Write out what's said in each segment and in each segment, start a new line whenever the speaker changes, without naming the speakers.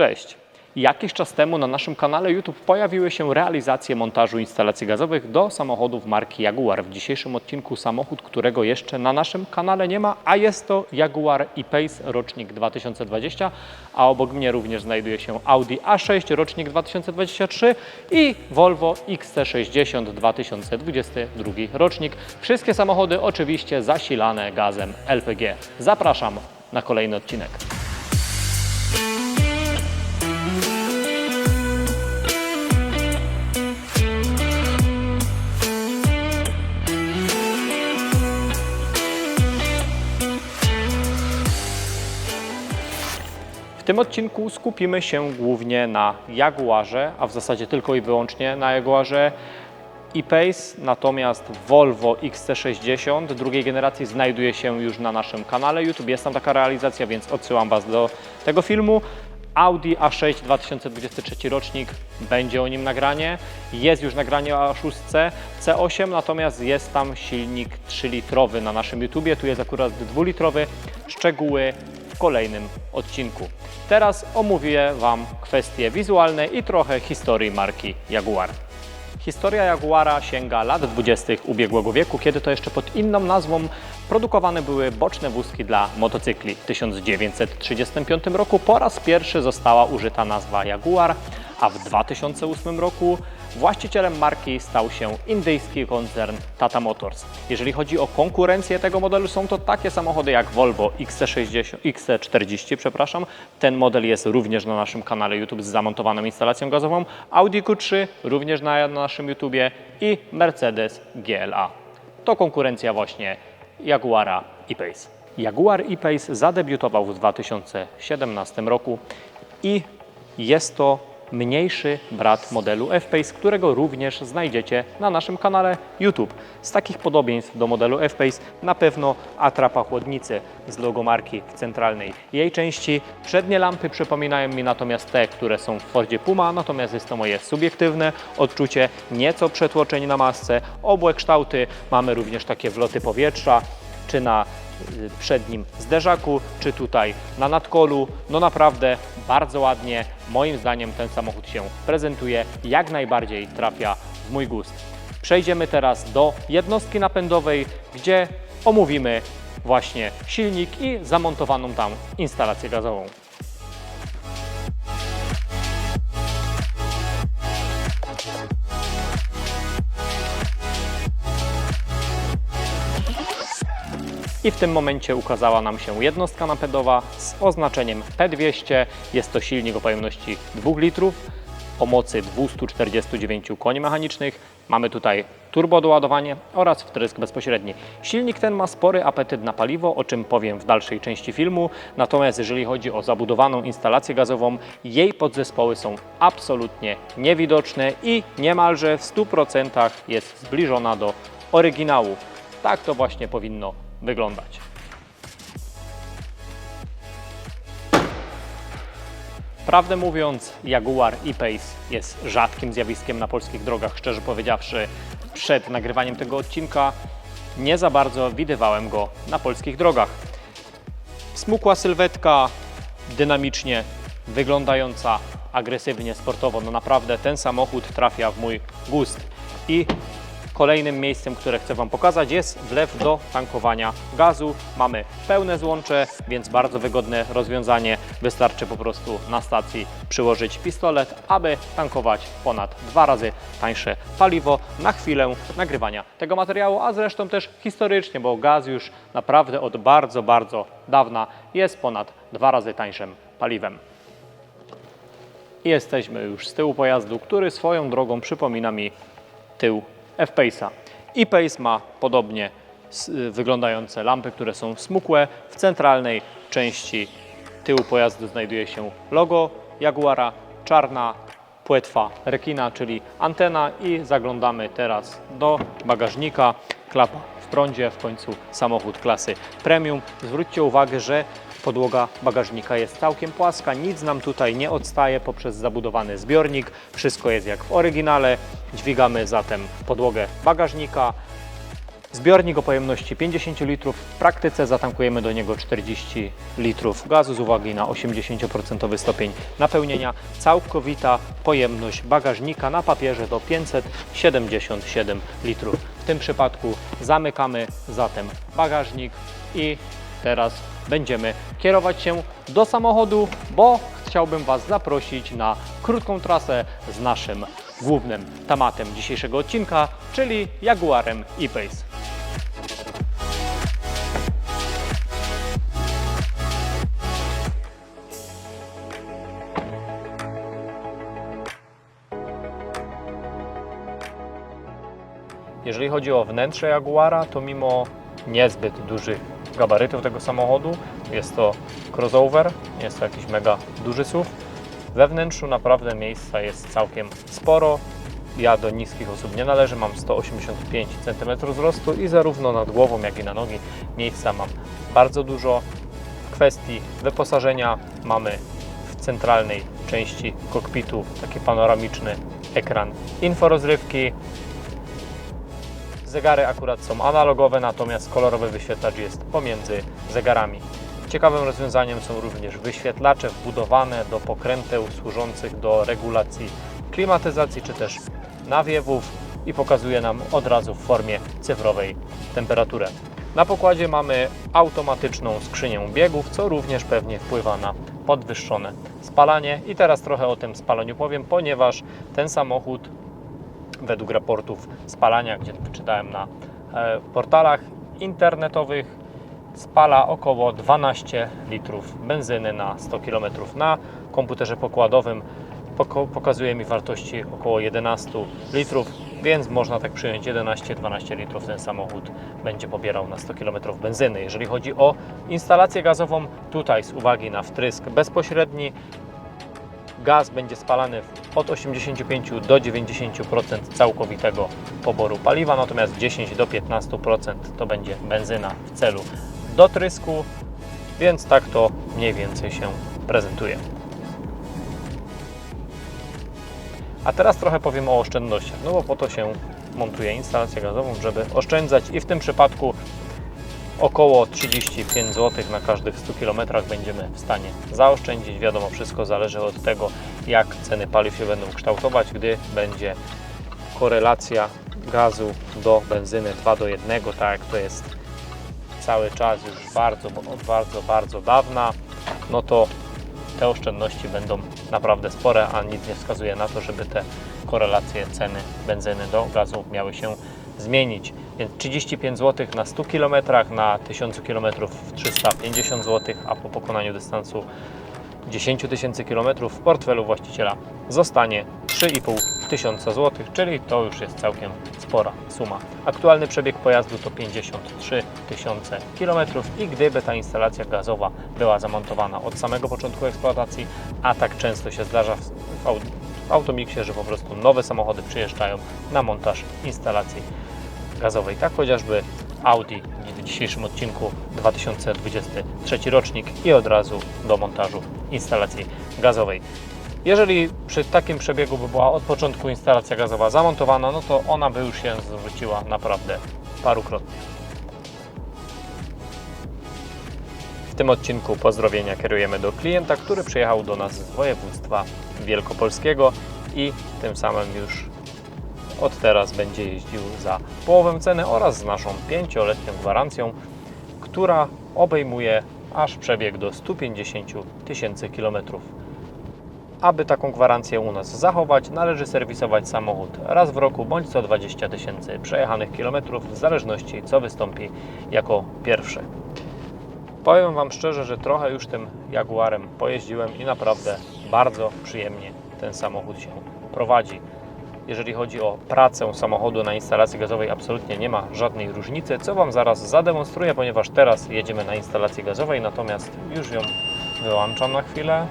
Cześć! Jakiś czas temu na naszym kanale YouTube pojawiły się realizacje montażu instalacji gazowych do samochodów marki Jaguar. W dzisiejszym odcinku samochód, którego jeszcze na naszym kanale nie ma, a jest to Jaguar e-Pace rocznik 2020, a obok mnie również znajduje się Audi A6 rocznik 2023 i Volvo XC60 2022 rocznik. Wszystkie samochody oczywiście zasilane gazem LPG. Zapraszam na kolejny odcinek. Tym odcinku skupimy się głównie na Jaguarze, a w zasadzie tylko i wyłącznie na Jaguarze e-Pace, natomiast Volvo XC60 drugiej generacji znajduje się już na naszym kanale YouTube. Jest tam taka realizacja, więc odsyłam Was do tego filmu. Audi A6 2023 rocznik, będzie o nim nagranie. Jest już nagranie o A6 C8, natomiast jest tam silnik 3-litrowy na naszym YouTubie. Tu jest akurat 2-litrowy. Szczegóły kolejnym odcinku. Teraz omówię Wam kwestie wizualne i trochę historii marki Jaguar. Historia Jaguara sięga lat 20. ubiegłego wieku, kiedy to jeszcze pod inną nazwą produkowane były boczne wózki dla motocykli. W 1935 roku po raz pierwszy została użyta nazwa Jaguar, a w 2008 roku właścicielem marki stał się indyjski koncern Tata Motors. Jeżeli chodzi o konkurencję tego modelu, są to takie samochody jak Volvo XC60, XC40, przepraszam. Ten model jest również na naszym kanale YouTube z zamontowaną instalacją gazową. Audi Q3 również na naszym YouTubie i Mercedes GLA. To konkurencja właśnie Jaguara e-Pace. Jaguar e-Pace zadebiutował w 2017 roku i jest to mniejszy brat modelu F-Pace, którego również znajdziecie na naszym kanale YouTube. Z takich podobieństw do modelu F-Pace na pewno atrapa chłodnicy z logo marki w centralnej jej części. Przednie lampy przypominają mi natomiast te, które są w Fordzie Puma, natomiast jest to moje subiektywne odczucie, nieco przetłoczeń na masce. Obłe kształty mamy również takie wloty powietrza, czy na przednim zderzaku, czy tutaj na nadkolu. No naprawdę bardzo ładnie. Moim zdaniem ten samochód się prezentuje, jak najbardziej trafia w mój gust. Przejdziemy teraz do jednostki napędowej, gdzie omówimy właśnie silnik i zamontowaną tam instalację gazową. I w tym momencie ukazała nam się jednostka napędowa z oznaczeniem P200. Jest to silnik o pojemności 2 litrów o mocy 249 koni mechanicznych. Mamy tutaj turbodoładowanie oraz wtrysk bezpośredni. Silnik ten ma spory apetyt na paliwo, o czym powiem w dalszej części filmu. Natomiast jeżeli chodzi o zabudowaną instalację gazową, jej podzespoły są absolutnie niewidoczne i niemalże w 100% jest zbliżona do oryginału. Tak to właśnie powinno wyglądać. Prawdę mówiąc, Jaguar e-Pace jest rzadkim zjawiskiem na polskich drogach. Szczerze powiedziawszy, przed nagrywaniem tego odcinka nie za bardzo widywałem go na polskich drogach. Smukła sylwetka, dynamicznie wyglądająca, agresywnie, sportowo. No naprawdę ten samochód trafia w mój gust. I Kolejnym miejscem, które chcę Wam pokazać jest wlew do tankowania gazu. Mamy pełne złącze, więc bardzo wygodne rozwiązanie. Wystarczy po prostu na stacji przyłożyć pistolet, aby tankować ponad dwa razy tańsze paliwo na chwilę nagrywania tego materiału, a zresztą też historycznie, bo gaz już naprawdę od bardzo, bardzo dawna jest ponad dwa razy tańszym paliwem. Jesteśmy już z tyłu pojazdu, który swoją drogą przypomina mi tył F-Pace'a. E-Pace ma podobnie s- wyglądające lampy, które są smukłe. W centralnej części tyłu pojazdu znajduje się logo Jaguara, czarna płetwa rekina, czyli antena i zaglądamy teraz do bagażnika. Klapa w prądzie, w końcu samochód klasy premium. Zwróćcie uwagę, że podłoga bagażnika jest całkiem płaska, nic nam tutaj nie odstaje poprzez zabudowany zbiornik. Wszystko jest jak w oryginale. Dźwigamy zatem podłogę bagażnika. Zbiornik o pojemności 50 litrów. W praktyce zatankujemy do niego 40 litrów gazu z uwagi na 80% stopień napełnienia. Całkowita pojemność bagażnika na papierze to 577 litrów. W tym przypadku zamykamy zatem bagażnik i teraz będziemy kierować się do samochodu, bo chciałbym Was zaprosić na krótką trasę z naszym głównym tematem dzisiejszego odcinka, czyli Jaguarem E-Pace. Jeżeli chodzi o wnętrze Jaguara, to mimo niezbyt dużych gabarytów tego samochodu, jest to crossover, nie jest to jakiś mega duży SUV. We wnętrzu naprawdę miejsca jest całkiem sporo. Ja do niskich osób nie należę, mam 185 cm wzrostu i zarówno nad głową, jak i na nogi miejsca mam bardzo dużo. W kwestii wyposażenia mamy w centralnej części kokpitu taki panoramiczny ekran inforozrywki, Zegary akurat są analogowe, natomiast kolorowy wyświetlacz jest pomiędzy zegarami. Ciekawym rozwiązaniem są również wyświetlacze wbudowane do pokręteł służących do regulacji klimatyzacji czy też nawiewów i pokazuje nam od razu w formie cyfrowej temperaturę. Na pokładzie mamy automatyczną skrzynię biegów, co również pewnie wpływa na podwyższone spalanie. I teraz trochę o tym spalaniu powiem, ponieważ ten samochód według raportów spalania, gdzie wyczytałem na e, portalach internetowych, spala około 12 litrów benzyny na 100 km. Na komputerze pokładowym pokazuje mi wartości około 11 litrów, więc można tak przyjąć 11-12 litrów ten samochód będzie pobierał na 100 km benzyny. Jeżeli chodzi o instalację gazową, tutaj z uwagi na wtrysk bezpośredni gaz będzie spalany od 85 do 90% całkowitego poboru paliwa, natomiast 10 do 15% to będzie benzyna w celu dotrysku, więc tak to mniej więcej się prezentuje. A teraz trochę powiem o oszczędnościach, no bo po to się montuje instalację gazową, żeby oszczędzać i w tym przypadku około 35 zł na każdych 100 km będziemy w stanie zaoszczędzić. Wiadomo, wszystko zależy od tego, jak ceny paliw się będą kształtować, gdy będzie korelacja gazu do benzyny 2 do 1, tak jak to jest cały czas już bardzo, bardzo, bardzo dawna, no to te oszczędności będą naprawdę spore, a nic nie wskazuje na to, żeby te korelacje ceny benzyny do gazu miały się zmienić. Więc 35 zł na 100 km, na 1000 km 350 zł, a po pokonaniu dystansu 10 tysięcy km w portfelu właściciela zostanie 3,5 tysiąca złotych, czyli to już jest całkiem spora suma. Aktualny przebieg pojazdu to 53 tysiące km i gdyby ta instalacja gazowa była zamontowana od samego początku eksploatacji, a tak często się zdarza w, w, au- w że po prostu nowe samochody przyjeżdżają na montaż instalacji gazowej. Tak chociażby Audi w dzisiejszym odcinku 2023 rocznik i od razu do montażu instalacji gazowej. Jeżeli przy takim przebiegu by była od początku instalacja gazowa zamontowana, no to ona by już się zwróciła naprawdę parukrotnie. W tym odcinku pozdrowienia kierujemy do klienta, który przyjechał do nas z województwa wielkopolskiego i tym samym już od teraz będzie jeździł za połowę ceny oraz z naszą pięcioletnią gwarancją, która obejmuje aż przebieg do 150 tysięcy kilometrów. Aby taką gwarancję u nas zachować, należy serwisować samochód raz w roku bądź co 20 tysięcy przejechanych kilometrów, w zależności co wystąpi jako pierwsze. Powiem Wam szczerze, że trochę już tym Jaguarem pojeździłem i naprawdę bardzo przyjemnie ten samochód się prowadzi. Jeżeli chodzi o pracę samochodu na instalacji gazowej, absolutnie nie ma żadnej różnicy, co Wam zaraz zademonstruję, ponieważ teraz jedziemy na instalacji gazowej, natomiast już ją wyłączam na chwilę.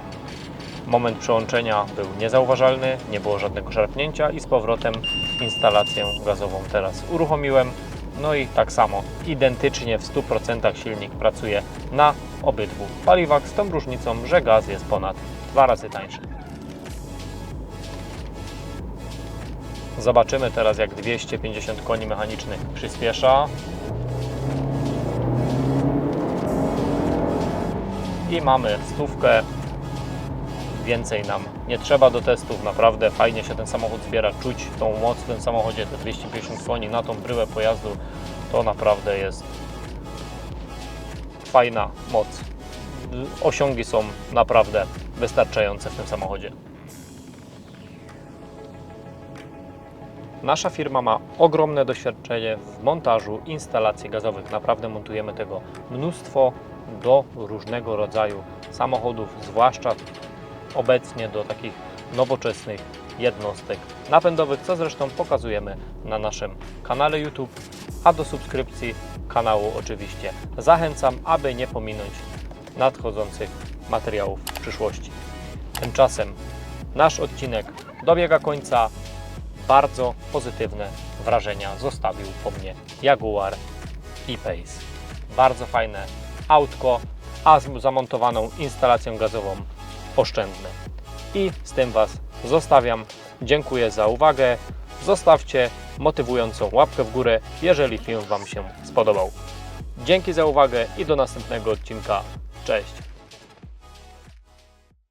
Moment przełączenia był niezauważalny, nie było żadnego szarpnięcia i z powrotem instalację gazową teraz uruchomiłem. No i tak samo, identycznie w 100% silnik pracuje na obydwu paliwach, z tą różnicą, że gaz jest ponad dwa razy tańszy. Zobaczymy teraz, jak 250 koni mechanicznych przyspiesza. I mamy stówkę. Więcej nam nie trzeba do testów. Naprawdę fajnie się ten samochód zbiera. Czuć tą moc w tym samochodzie. Te 250 koni na tą bryłę pojazdu to naprawdę jest fajna moc. Osiągi są naprawdę wystarczające w tym samochodzie. Nasza firma ma ogromne doświadczenie w montażu instalacji gazowych. Naprawdę montujemy tego mnóstwo do różnego rodzaju samochodów, zwłaszcza obecnie do takich nowoczesnych jednostek napędowych, co zresztą pokazujemy na naszym kanale YouTube, a do subskrypcji kanału oczywiście zachęcam, aby nie pominąć nadchodzących materiałów w przyszłości. Tymczasem nasz odcinek dobiega końca. Bardzo pozytywne wrażenia zostawił po mnie Jaguar E-Pace. Bardzo fajne autko, a z zamontowaną instalacją gazową oszczędne. I z tym Was zostawiam. Dziękuję za uwagę. Zostawcie motywującą łapkę w górę, jeżeli film Wam się spodobał. Dzięki za uwagę i do następnego odcinka. Cześć!